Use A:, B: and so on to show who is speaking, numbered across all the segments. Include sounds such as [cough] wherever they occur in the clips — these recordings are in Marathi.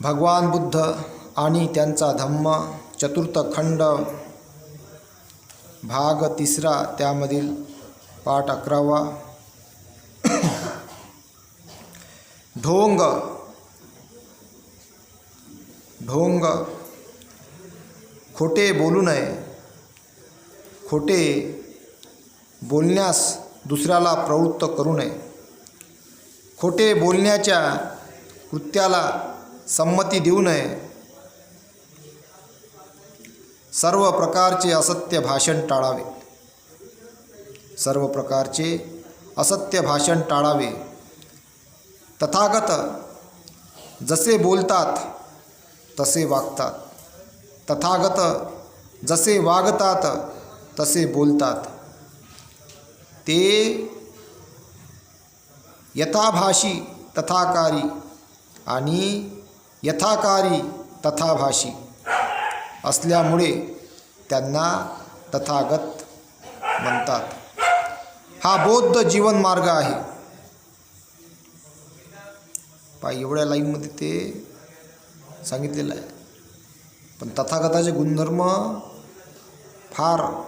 A: भगवान बुद्ध आणि त्यांचा धम्म चतुर्थ खंड भाग तिसरा त्यामधील पाठ अकरावा. ढोंग. ढोंग. खोटे बोलू नये. खोटे बोलण्यास दुसऱ्याला प्रवृत्त करू नये. खोटे बोलण्याच्या कृत्याला संमती देऊ नये. सर्व प्रकारचे असत्य भाषण टाळावे. सर्व प्रकारचे असत्य भाषण टाळावे. तथागत जसे बोलतात तसे वागतात. तथागत जसे वागतात तसे बोलतात. ते यथाभाषी तथाकारी आणि यथाकारी तथाभाषी असल्यामुळे त्यांना तथागत म्हणतात. हा बौद्ध जीवनमार्ग आहे. पा एवढ्या लाईनमध्ये ते सांगितलेलं आहे. पण तथागताचे गुणधर्म फार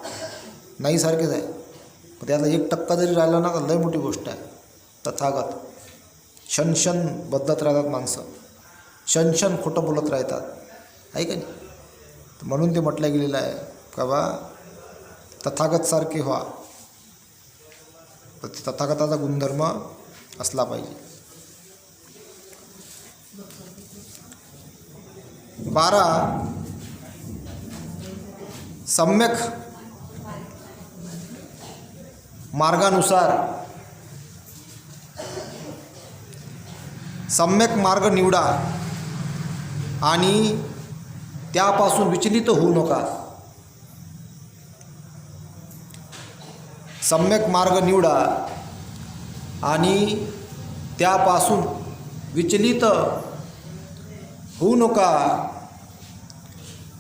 A: नाहीसारखेच आहे. पण त्यातला एक टक्का जरी राहिला ना तर लय मोठी गोष्ट आहे. तथागत. क्षण क्षण बदलत राहतात माणसं. शनशन खोटं बोलत राहतात. आहे का नाही? म्हणून ते म्हटलं गेलेलं आहे का बा तथागतसारखे व्हा. तर ते तथागताचा गुणधर्म असला पाहिजे. बारा सम्यक मार्गानुसार सम्यक मार्ग निवडा. आणि त्यापासून विचलित होऊ नका. सम्यक मार्ग निवडा आणि त्यापासून विचलित होऊ नका.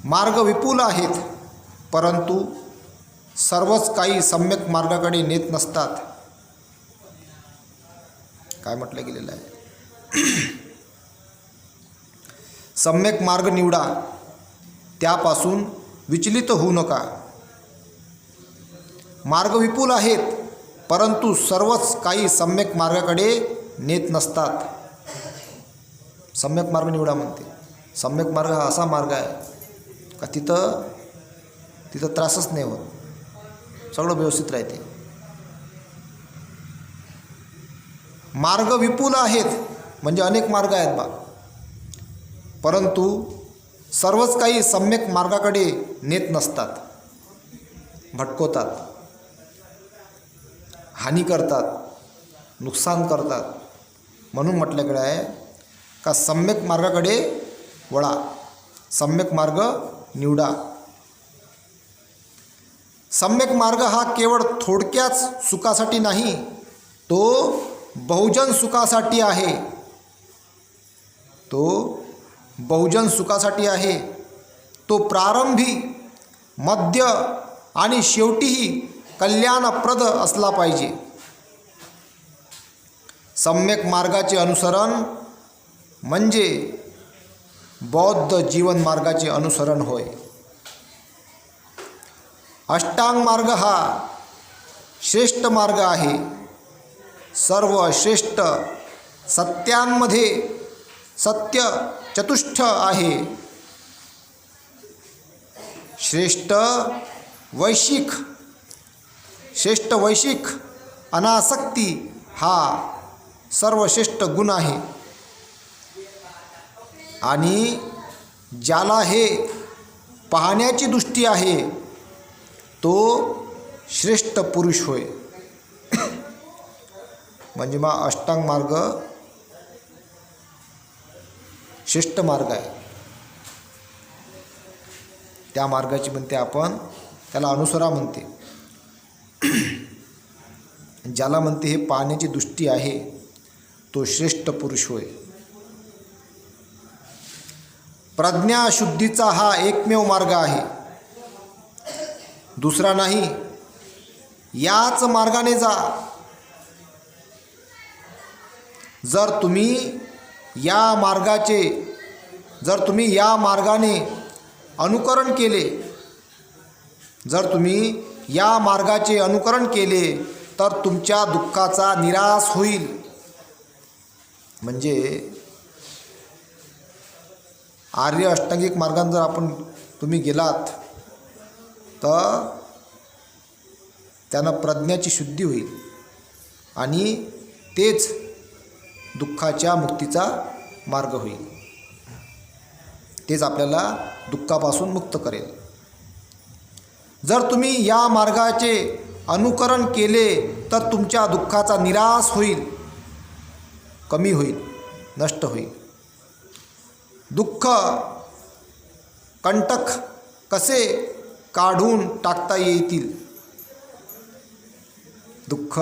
A: मार्ग विपुल आहेत परंतु सर्वच काही सम्यक मार्गाकडे नेत नसतात. काय म्हटलं गेलेलं आहे? सम्यक मार्ग निवडा. त्यापासून विचलित होऊ नका. मार्ग विपुल आहेत परंतु सर्वच काही सम्यक मार्गाकडे नेत नसतात. सम्यक मार्ग निवडा म्हणते. सम्यक मार्ग हा असा मार्ग आहे का तिथं तिथं त्रासच नाही होत. सगळं व्यवस्थित राहते. मार्ग विपुल आहेत म्हणजे अनेक मार्ग आहेत बा. परंतु सर्वच काही सम्यक मार्गाकडे नेत नसतात. भटकवतात. हानी करतात. नुकसान करतात. म्हणून म्हटल्याकडे आहे का सम्यक मार्गाकडे वळा. सम्यक मार्ग निवडा. सम्यक मार्ग हा केवळ थोडक्याच सुखासाठी नाही तो बहुजन सुखासाठी आहे. तो बहुजन सुखासाठी आहे. तो प्रारंभी मध्य आणि शेवटीही कल्याणप्रद असला पाहिजे. सम्यक मार्गाचे अनुसरण म्हणजे बौद्ध जीवन मार्गाचे अनुसरण होय. अष्टांग मार्ग हा श्रेष्ठ मार्ग आहे. सर्व श्रेष्ठ सत्यांमध्ये सत्य चतुष्ट आहे. श्रेष्ठ वैशिक. श्रेष्ठ वैशिक अनासक्ती हा सर्वश्रेष्ठ गुण आहे. आणि ज्याला हे पाहण्याची दृष्टी आहे तो श्रेष्ठ पुरुष होय. [coughs] म्हणजे मग अष्टांग मार्ग श्रेष्ठ मार्ग आहे. त्या मार्गाची म्हणते आपण त्याला अनुसरा म्हणते. [clears throat] ज्याला म्हणते हे पाहण्याची दृष्टी आहे तो श्रेष्ठ पुरुष होय. प्रज्ञाशुद्धीचा हा एकमेव मार्ग आहे. दुसरा नाही. याच मार्गाने जा. जर तुम्ही या मार्गाचे जर तुम्ही या मार्गाने अनुकरण केले जर तुम्ही या मार्गाचे अनुकरण केले तर तुमच्या दुःखाचा निराश होईल. म्हणजे आर्य अष्टांगिक मार्गाने जर आपण तुम्ही गेलात तर त्यानं प्रज्ञाची शुद्धी होईल. आणि तेच दुःखाच्या मुक्तीचा मार्ग होईल. तेच आपल्याला दुःखापासून मुक्त करेल. जर तुम्ही या मार्गाचे अनुकरण केले तर तुमच्या दुःखाचा निराश होईल कमी होईल नष्ट होईल. दुःख कंटक कसे काढून टाकता येतील? दुःख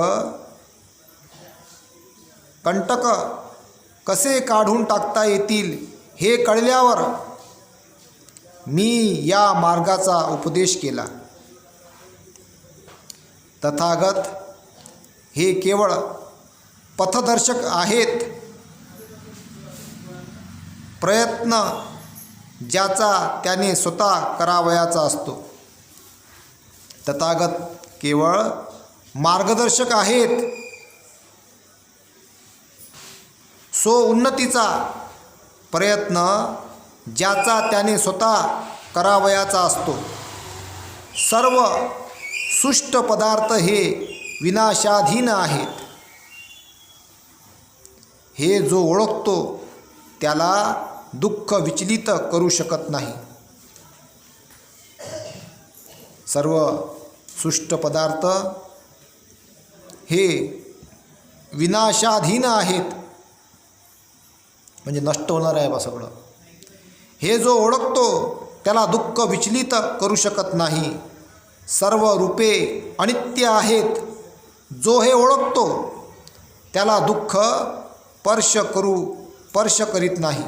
A: कंटक कसे काढून टाकता येतील हे कळल्यावर मी या मार्गाचा उपदेश केला. तथागत हे केवळ पथदर्शक आहेत. प्रयत्न ज्याचा त्याने स्वतः करावयाचा असतो. तथागत केवळ मार्गदर्शक आहेत. सो उन्नतीचा प्रयत्न ज्याचा त्याने स्वतः करावयाचा असतो. सर्व सुष्ट पदार्थ हे विनाशाधीन आहेत. हे जो ओळखतो त्याला दुःख विचलित करू शकत नाही. सर्व सुष्ट पदार्थ हे विनाशाधीन आहेत. म्हणजे नष्ट होणार आहे बा सगळं. हे जो ओळखतो त्याला दुःख विचलित करू शकत नाही. सर्व रूपे अनित्य आहेत. जो हे ओळखतो त्याला दुःख स्पर्श करू स्पर्श करीत नाही.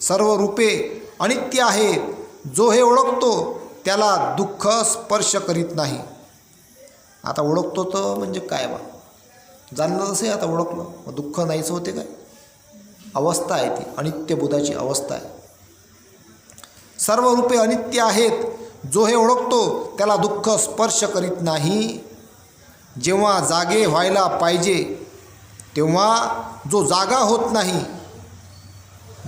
A: सर्व रूपे अनित्य आहेत. जो हे ओळखतो त्याला दुःख स्पर्श करीत नाही. आता ओळखतो तर म्हणजे काय बा? जाणलं तसं आता ओळखलं. मग दुःख नाहीच होते काय? अवस्था आहे ती अनित्य बुधाची अवस्था आहे. सर्व रूपे अनित्य आहेत. जो हे ओळखतो त्याला दुःख स्पर्श करीत नाही. जेव्हा जागे व्हायला पाहिजे तेव्हा जो जागा होत नाही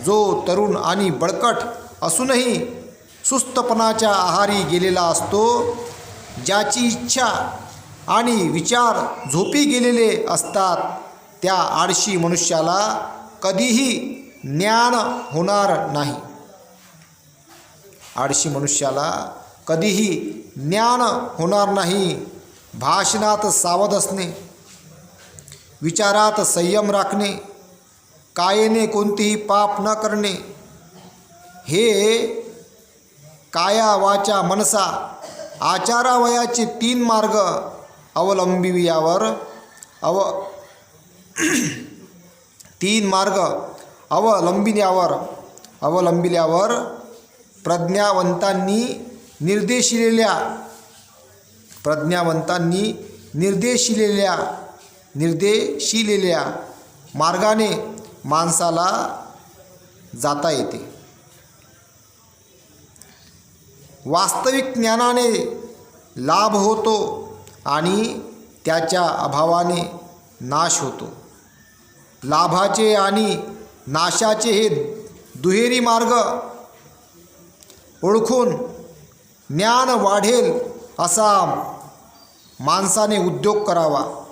A: जो तरुण आणि बळकट असूनही सुस्तपणाच्या आहारी गेलेला असतो ज्याची इच्छा आणि विचार झोपी गेलेले असतात त्या आळशी मनुष्याला कधीही ज्ञान होणार नाही. आळशी मनुष्याला कधीही ज्ञान होणार नाही. भाषणात सावध असणे विचारात संयम राखणे कायेने कोणतेही पाप न करणे हे काया वाचा मनसा आचारावयाचे तीन मार्ग अवलंबियावर अव तीन मार्ग. अवलंबिल्यावर अवलंबिल्यावर प्रज्ञावंतांनी निर्देशिलेल्या. प्रज्ञावंतांनी निर्देशिलेल्या. निर्देशिलेल्या मार्गाने माणसाला जाता येते. वास्तविक ज्ञानाने लाभ होतो आणि त्याच्या अभावाने नाश होतो. लाभाचे आणि नाशाचे हे दुहेरी मार्ग ओळखून ज्ञान वाढेल असा माणसाने उद्योग करावा.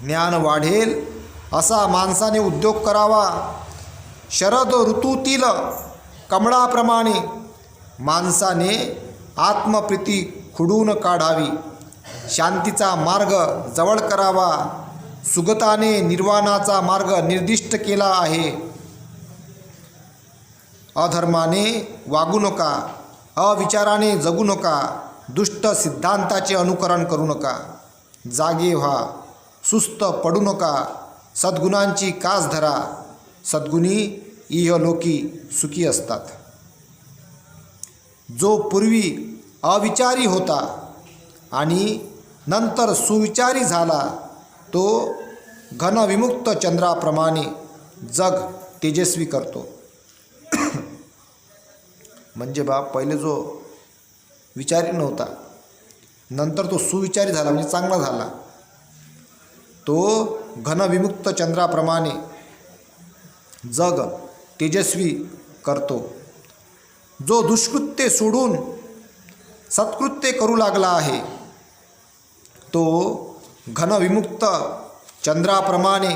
A: ज्ञान वाढेल असा माणसाने उद्योग करावा. शरद ऋतूतील कमळाप्रमाणे माणसाने आत्मप्रीती खुडून काढावी. शांतीचा मार्ग जवळ करावा. सुगताने निर्वाणाचा मार्ग निर्दिष्ट केला आहे. अधर्माने वागू नका अविचाराने जगू नका दुष्ट सिद्धांताचे अनुकरण करू नका जागे व्हा सुस्त पडू नका सद्गुणांची कास धरा सद्गुणी इहलोकी सुखी असतात. जो पूर्वी अविचारी होता आणि नंतर सुविचारी झाला तो घनविमुक्त चंद्राप्रमाणे जग तेजस्वी करतो. म्हणजे बा पहिले जो विचारी नव्हता नंतर तो सुविचारी झाला म्हणजे चांगला झाला. तो घनविमुक्त चंद्राप्रमाणे जग तेजस्वी करतो. जो दुष्कृत्य सोडून सत्कृत्य करू लागला आहे तो घनविमुक्त चंद्राप्रमाणे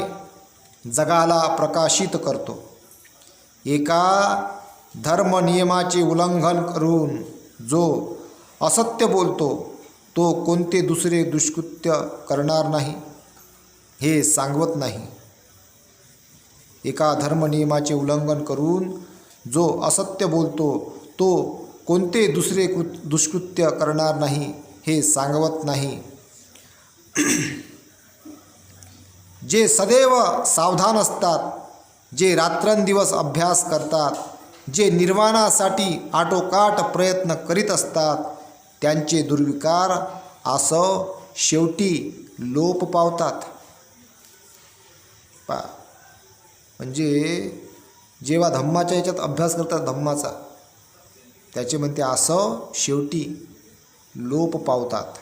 A: जगाला प्रकाशित करतो. एका धर्मनियमाचे उल्लंघन करून जो असत्य बोलतो तो कोणते दुसरे दुष्कृत्य करणार नाही हे सांगवत नाही. एका धर्मनियमाचे उल्लंघन करून जो असत्य बोलतो तो कोणते दुसरे कृत दुष्कृत्य करणार नाही हे सांगवत नाही. जे सदैव सावधान असतात जे रात्रंदिवस अभ्यास करतात जे निर्वाणासाठी आटोकाट प्रयत्न करीत असतात त्यांचे दुर्विकार असं शेवटी लोप पावतात. पा म्हणजे जेव्हा धम्माच्या याच्यात अभ्यास करतात धम्माचा त्याचे म्हणते असं शेवटी लोप पावतात.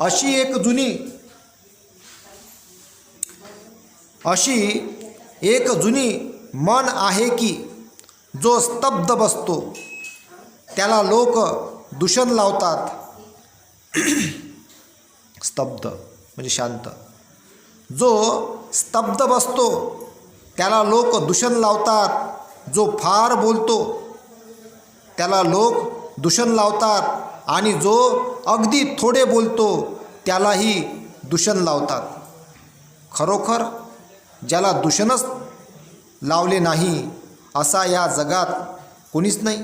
A: अशी एक जुनी अशी एक जुनी मन आहे की जो स्तब्ध बसतो. त्याला लोक दूषण लावतात. [clears throat] स्तब्ध म्हणजे शांत. जो स्तब्ध बसतो त्याला लोक दूषण लावतात. जो फार बोलतो त्याला लोक दूषण लावतात. आणि जो अगदी थोडे बोलतो त्यालाही दूषण लावतात. खरोखर ज्याला दूषणच लावले नाही असा या जगात कोणीच नाही.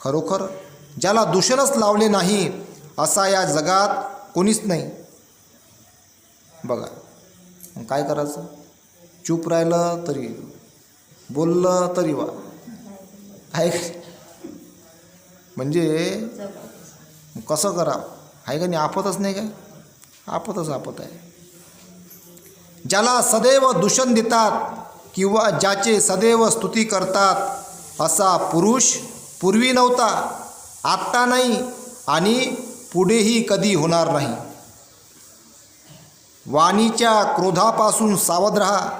A: खरोखर ज्याला दूषणच लावले नाही असा या जगात कोणीच नाही. बघा काय करायचं? चूप राहिलं तरी बोललं तरी वा. काय? म्हणजे कसं करा आहे का नाही? आपतच नाही काय? आपतच आपत आहे. ज्याला सदैव दूषण देतात किंवा ज्याचे सदैव स्तुती करतात असा पुरुष पूर्वी नव्हता आत्ता नाही आणि पुढेही कधी होणार नाही. वाणीच्या क्रोधापासून सावध राहा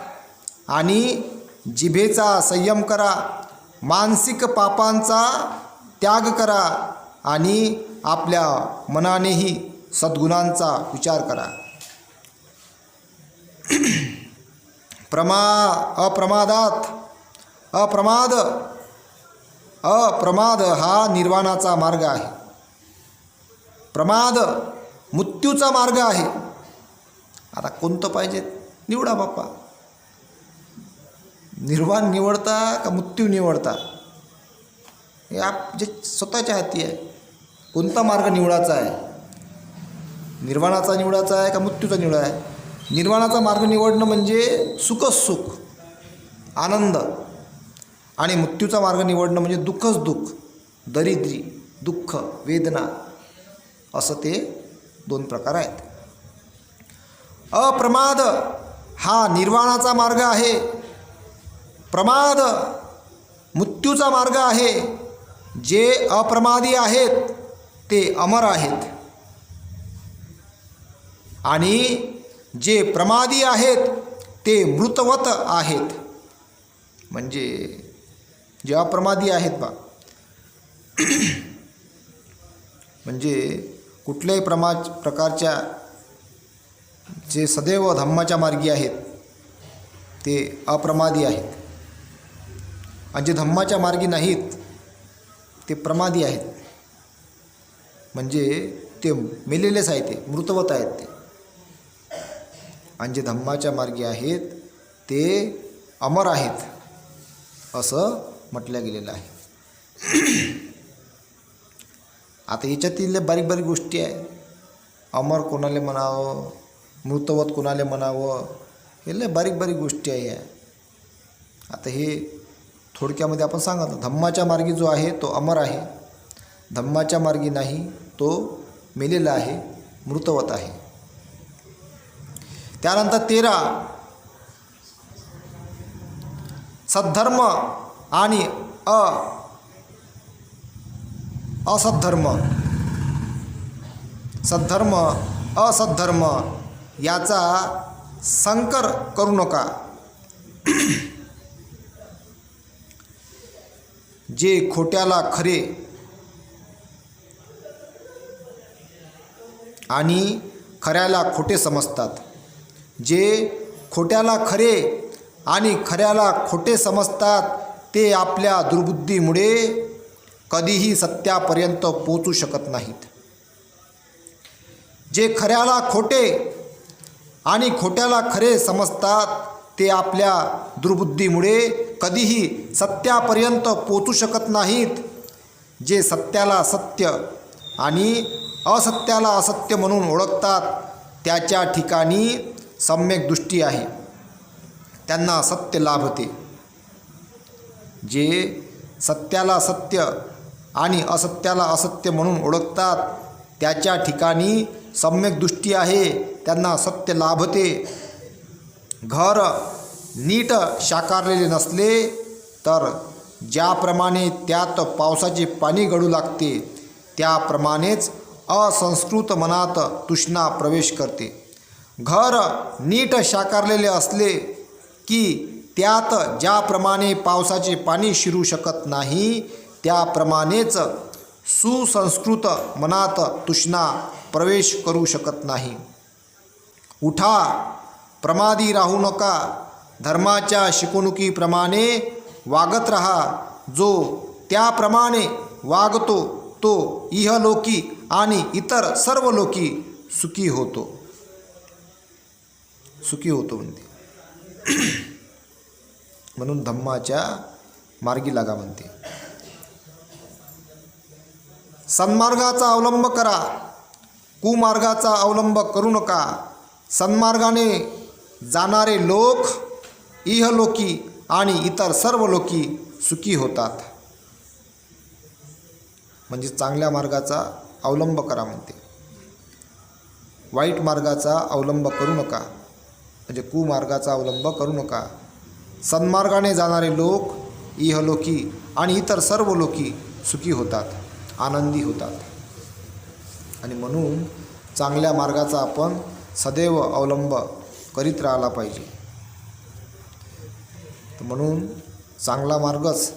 A: आणि जिभेचा संयम करा. मानसिक पापांचा त्याग करा आणि आपल्या मनानेही सद्गुणांचा विचार करा. प्रमा अप्रमादात अप्रमाद अप्रमाद हा निर्वाणाचा मार्ग आहे. प्रमाद मृत्यूचा मार्ग आहे. आता कोणतं पाहिजे? निवडा बाप्पा. निर्वाण निवडता का मृत्यू निवडता? हे आप जे स्वतःच्या हाती आहे कोणता मार्ग निवडायचा आहे? निर्वाणाचा निवडायचा आहे का मृत्यूचा निवडा आहे? निर्वाणाचा मार्ग निवडणं म्हणजे सुखच सुख आनंद. आणि मृत्यूचा मार्ग निवडणं म्हणजे दुःखच दुःख दरिद्री दुःख वेदना असं ते दोन प्रकार आहेत. अप्रमाद हा निर्वाणाचा मार्ग आहे. प्रमाद मृत्यूचा मार्ग आहे. जे अप्रमादी आहेत ते अमर आहेत. आणि जे प्रमादी आहेत ते मृतवत आहेत. म्हणजे जे अप्रमादी आहेत बा. म्हणजे कुठल्याही प्रमा प्रकारच्या जे सदैव धम्माच्या मार्गी आहेत ते अप्रमादी आहेत. आणि जे धम्माच्या मार्गी नाहीत ते प्रमादी आहेत. म्हणजे ते मेलेलेच आहेत ते मृतवत आहेत ते. आणि जे धम्माच्या मार्गी आहेत ते अमर आहेत असं म्हटलं गेलेलं आहे. [clears throat] आता याच्यातील बारीक बारीक गोष्टी आहे. अमर कोणाला म्हणावं मृतवत कोणाला म्हणावं हे लय बारीक बारीक गोष्टी आहे या. आता हे थोडक्यामध्ये आपण सांगितलं धम्माच्या मार्गी जो आहे तो अमर आहे. धम्माच्या मार्गी नाही तो मेलेला आहे मृतवत आहे. त्यानंतर तेरा. सद्धर्म आणि अ असद्धर्म. सद्धर्म असद्धर्म याचा संकर करू नका. जे खोट्याला खरे आणि खऱ्याला खोटे समजतात. जे खोट्याला खरे आणि खऱ्याला खोटे समजतात ते आपल्या दुर्बुद्धीमुळे कधीही सत्यापर्यंत पोचू शकत नाहीत. जे खऱ्याला खोटे आणि खोट्याला खरे समजतात ते आपल्या दुर्बुद्धीमुळे कधीही सत्यापर्यंत पोचू शकत नाहीत जे सत्याला सत्य आणि असत्याला असत्य म्हणून ओळखतात त्याच्या ठिकाणी सम्यक दृष्टी आहे. त्यांना सत्य लाभते जे सत्याला सत्य आणि असत्याला असत्य म्हणून ओळखतात त्याच्या ठिकाणी सम्यक दृष्टी आहे त्यांना सत्य लाभते घर नीट शाकारलेले नसले तर ज्याप्रमाणे त्यात पावसाचे पाणी गळू लागते त्याप्रमाणेच असंस्कृत मनात तृष्णा प्रवेश करते. घर नीट शाकारलेले असले की त्यात ज्याप्रमाणे पावसाचे पाणी शिरू शकत नाही त्याप्रमाणेच सुसंस्कृत मनात तृष्णा प्रवेश करू शकत नाही. उठा प्रमादी राहू नका धर्माच्या शिकवणुकीप्रमाणे वागत रहा. जो त्याप्रमाणे वागतो तो इहलोकी आणि इतर सर्व लोकी सुखी होतो. सुखी होतो म्हणते. [clears throat] म्हणून धम्माच्या मार्गी लागा म्हणते. सन्मार्गाचा अवलंब करा. कुमार्गाचा अवलंब करू नका. सन्मार्गाने जाणारे लोक इहलोकी आणि इतर सर्व लोकी सुखी होतात. म्हणजे चांगल्या मार्गाचा अवलंब करा म्हणते. वाईट मार्गाचा अवलंब करू नका. म्हणजे कुमार्गाचा अवलंब करू नका. सन्मार्गाने जाणारे लोक इहलोकी आणि इतर सर्व लोकी सुखी होतात आनंदी होतात. आणि म्हणून चांगल्या मार्गाचा आपण सदैव अवलंब करीत राहिला पाहिजे. म्हणून चांगला मार्गच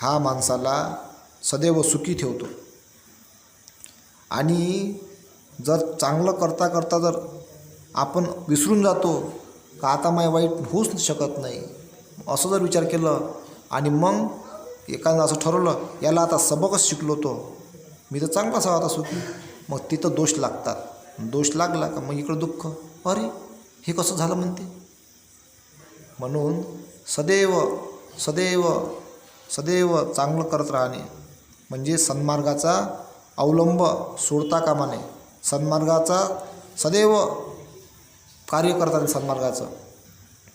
A: हा माणसाला सदैव सुखी ठेवतो. आणि जर चांगलं करता करता जर आपण विसरून जातो का आता माय वाईट होऊच शकत नाही असं जर विचार केलं आणि मग एखादं असं ठरवलं याला आता सबकच शिकलो तो मी तर चांगलाच आहे आता सुखी. मग तिथं दोष लागतात. दोष लागला का? मग इकडं दुःख. अरे हे कसं झालं म्हणते? म्हणून सदैव सदैव सदैव चांगलं करत राहणे. म्हणजे सन्मार्गाचा अवलंब सोडता कामा नये. सन्मार्गाचा सदैव कार्य करतात सन्मार्गाचं.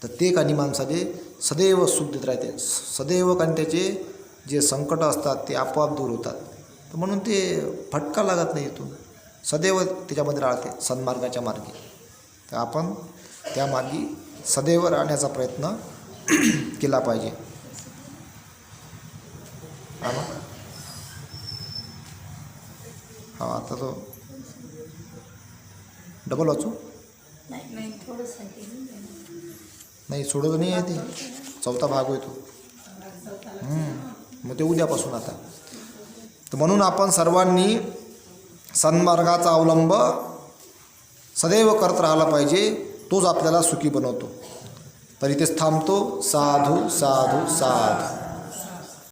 A: तर ते कानी माणसाचे सदैव सुख देत राहते. सदैव कानी त्याचे जे संकट असतात ते आपोआप दूर होतात. तर म्हणून ते फटका लागत नाही इथून. सदैव त्याच्यामध्ये राहते सन्मार्गाच्या मार्गी. तर आपण त्या मार्गी सदैव राहण्याचा प्रयत्न [clears throat] केला पाहिजे. हा आता तो डबल वाचू? नाही सोडत नाही आहे ते. चौथा भाग होय तो. हम्म. मग ते उद्यापासून आता. तर म्हणून आपण सर्वांनी सन्मार्गाचा अवलंब सदैव करत राहायला पाहिजे. तोच आपल्याला सुखी बनवतो. तर इथेच थांबतो. साधू साधू साधू.